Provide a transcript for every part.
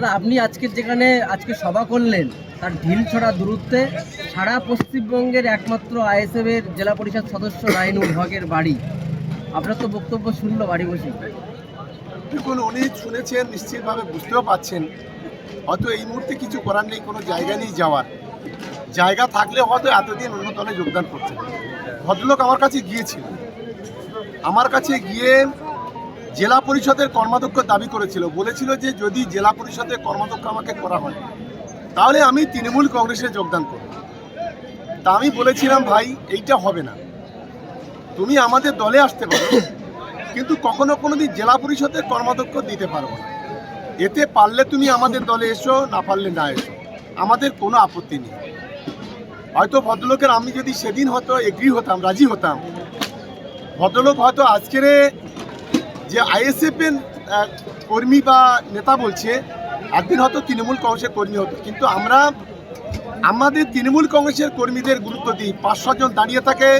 দাদা, আপনি আজকে যেখানে, আজকে সভা করলেন, তার ঢিল ছড়া দূরত্বে সারা পশ্চিমবঙ্গের একমাত্র আইএসএফ এর জেলা পরিষদ সদস্য রাইনুল হকের বাড়ি। আপনার তো বক্তব্য শুনলো বাড়ি বসে। দেখুন, উনি শুনেছেন, নিশ্চিতভাবে বুঝতেও পাচ্ছেন। হয়তো এই মুহূর্তে কিছু করার নেই, কোনো জায়গা নেই যাওয়ার। জায়গা থাকলে হয়তো এতদিন অন্য দলে যোগদান করতেন। ভদ্রলোক আমার কাছে গিয়েছিল। আমার কাছে গিয়ে জেলা পরিষদের কর্মাধ্যক্ষ দাবি করেছিল, বলেছিল যে যদি জেলা পরিষদের কর্মাধ্যক্ষ আমাকে করা হয়, তাহলে আমি তৃণমূল কংগ্রেসে যোগদান করব। তা আমি বলেছিলাম, ভাই, এইটা হবে না। তুমি আমাদের দলে আসতে পারো, কিন্তু কখনো কোনো দিন জেলা পরিষদের কর্মাধ্যক্ষ দিতে পারব না। এতে পারলে তুমি আমাদের দলে এসো, না পারলে না এসো। আমাদের কোনো আপত্তি নেই। হয়তো ভদ্রলোকের আমি যদি সেদিন হয়তো এগ্রি হতাম, রাজি হতাম। ভদ্রলোক হয়তো আজকের যে আইএসএফ এর আহ, কর্মী বা নেতা বলছে একদিন হয়তো তৃণমূল কংগ্রেসের কর্মী হতো। কিন্তু আমরা আমাদের তৃণমূল কংগ্রেসের কর্মীদের গুরুত্ব দিই। পাঁচশো জন দাঁড়িয়ে থাকে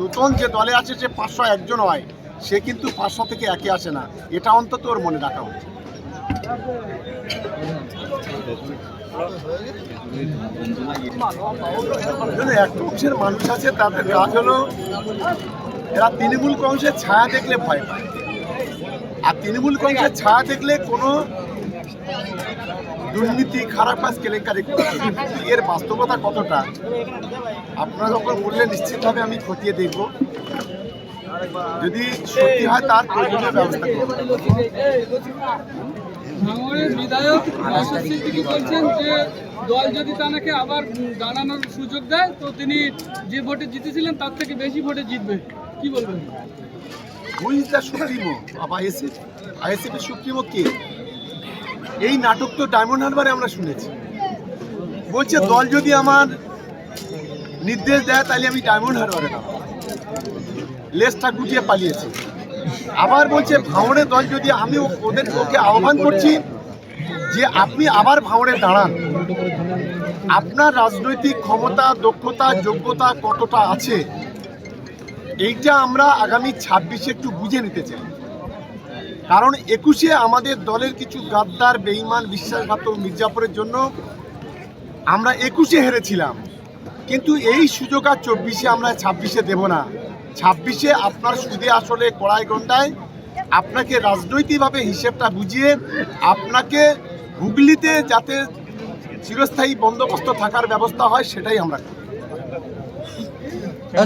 নতুন যে দলে আছে সে পাঁচশো একজন হয়। সে কিন্তু পাঁচশো থেকে একে আসে না। এটা অন্তত ওর মনে রাখা উচিত। একটা অংশের মানুষ আছে তাদের কাজ হলো এরা তৃণমূল কংগ্রেসের ছায়া দেখলে ভয় পায়। আর তৃণমূল কংগ্রেসের ছায়া দেখলে কোনো দুর্নীতি, খারাপ কাজ কেলেঙ্কারি। এর বাস্তবতা কতটা, আপনারা যখন বললে নিশ্চিতভাবে আমি খতিয়ে দেখব। যদি সত্যি হয়, তার প্রয়োজনীয় ব্যবস্থা বিধায়ক বলছেন যে, দল যদি আবার সুযোগ দেয়, তো তিনি যে ভোটে জিতেছিলেন, তার থেকে বেশি ভোটে জিতবে। কি বলবেন? Who is the supremo of ISF ISF এর সুপ্রিমো কে? এই নাটক তো ডায়মন্ড হারবারে আমরা শুনেছি। বলছে, দল যদি আমার নির্দেশ দেয়, তাহলে আমি ডায়মন্ড হারবারে যাব লেজটা গুটিয়ে পালিয়েছি। আবার বলছে, ভাঙড়ে দল যদি আমি ওদের ওকে আহ্বান করছি যে আপনি আবার ভাঙড়ে দাঁড়ান। আপনার রাজনৈতিক ক্ষমতা, দক্ষতা, যোগ্যতা কতটা আছে? এইটা আমরা আগামী ছাব্বিশে একটু বুঝে নিতে চাই। কারণ একুশে আমাদের দলের কিছু গাদ্দার, বেঈমান, বিশ্বাসঘাতক মির্জাপুরের জন্য আমরা একুশে হেরেছিলাম। কিন্তু এই সুযোগ আর চব্বিশে আমরা ছাব্বিশে দেব না। ছাব্বিশে আপনার সুদে আসলে কড়াই গন্ডায় আপনাকে রাজনৈতিকভাবে হিসেবটা বুঝিয়ে আপনাকে হুগলিতে যাতে চিরস্থায়ী বন্দোবস্ত থাকার ব্যবস্থা হয়, সেটাই আমরা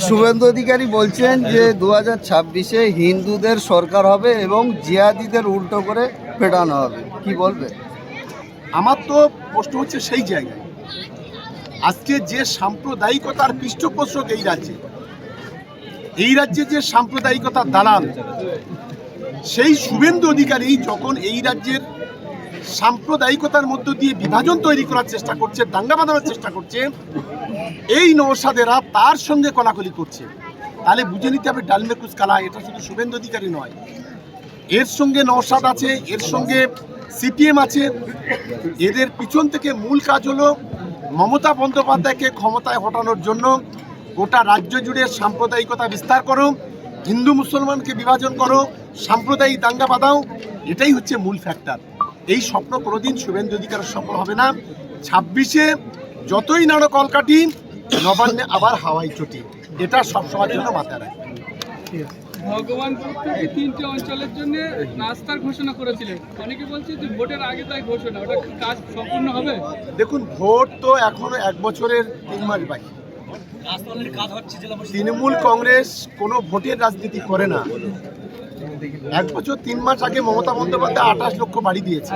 শুভেন্দু অধিকারী বলছেন যে দু হাজার ছাব্বিশে হিন্দুদের সরকার হবে এবং জিয়াদিদের উল্টো করে ফেটানো হবে। কি বলবে? আমার তো প্রশ্ন হচ্ছে সেই জায়গায়। আজকে যে সাম্প্রদায়িকতার পৃষ্ঠপোষক এই রাজ্যে এই রাজ্যে যে সাম্প্রদায়িকতার দালাল, সেই শুভেন্দু অধিকারী যখন এই রাজ্যের সাম্প্রদায়িকতার মধ্য দিয়ে বিভাজন তৈরি করার চেষ্টা করছে, দাঙ্গা বাঁধানোর চেষ্টা করছে। এই নৌসাদেরা তার সঙ্গে কলাকলি করছে। তাহলে বুঝে নিতে হবে ডালমে কুচ কালা, এটা শুধু শুভেন্দু অধিকারী নয়। এর সঙ্গে নৌসাদ আছে, এর সঙ্গে সিপিএম আছে। এদের পিছন থেকে মূল কাজ হলো মমতা বন্দ্যোপাধ্যায়কে ক্ষমতায় হটানোর জন্য গোটা রাজ্য জুড়ে সাম্প্রদায়িকতা বিস্তার করো, হিন্দু মুসলমানকে বিভাজন করো, সাম্প্রদায়িক দাঙ্গা বাঁধাও, এটাই হচ্ছে মূল ফ্যাক্টর এই স্বপ্ন কোনোদিন শুভেন্দু অধিকারের সফল হবে না। ছাব্বিশে যতই নাড়ো কলকাঠি নবান্নে আবার হাওয়াই চটি। এটা সবসময়ের জন্য মাথায় রাখবে ভগবানপুর থেকে তিনটে অঞ্চলের জন্য নাস্তার ঘোষণা করেছিলেন। অনেকে বলছে যে ভোটের আগে তাই ঘোষণা ওটা কাজ সম্পূর্ণ হবে? দেখুন ভোট তো এখনও এক বছরের তিন মাস বাকি। তৃণমূল কংগ্রেস কোনো ভোটের রাজনীতি করে না। এক বছর তিন মাস আগে মমতা বন্দ্যোপাধ্যায় আঠাশ লক্ষ বাড়ি দিয়েছে।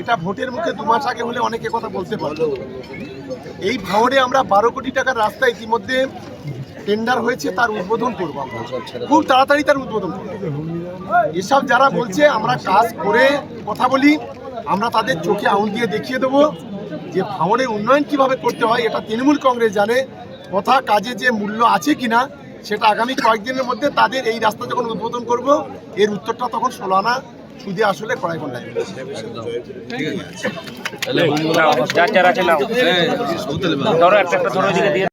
এটা ভোটের মুখে দু মাস আগে হলে অনেকে কথা বলতে পারত। এই ভাঙড়ে আমরা বারো কোটি টাকার রাস্তা ইতিমধ্যে টেন্ডার হয়েছে, তার উদ্বোধন করব খুব তাড়াতাড়ি তার উদ্বোধন করব। এসব যারা বলছে, আমরা কাজ করে কথা বলি, আমরা তাদের চোখে আঙুল দিয়ে দেখিয়ে দেবো যে ভাঙড়ের উন্নয়ন কীভাবে করতে হয়, এটা তৃণমূল কংগ্রেস জানে কথা কাজে যে মূল্য আছে কিনা সেটা আগামী কয়েকদিনের মধ্যে তাদের এই রাস্তা যখন উদ্বোধন করব এর উত্তরটা তখন ষোলো আনা সুদে আসলে কড়াই যার আছে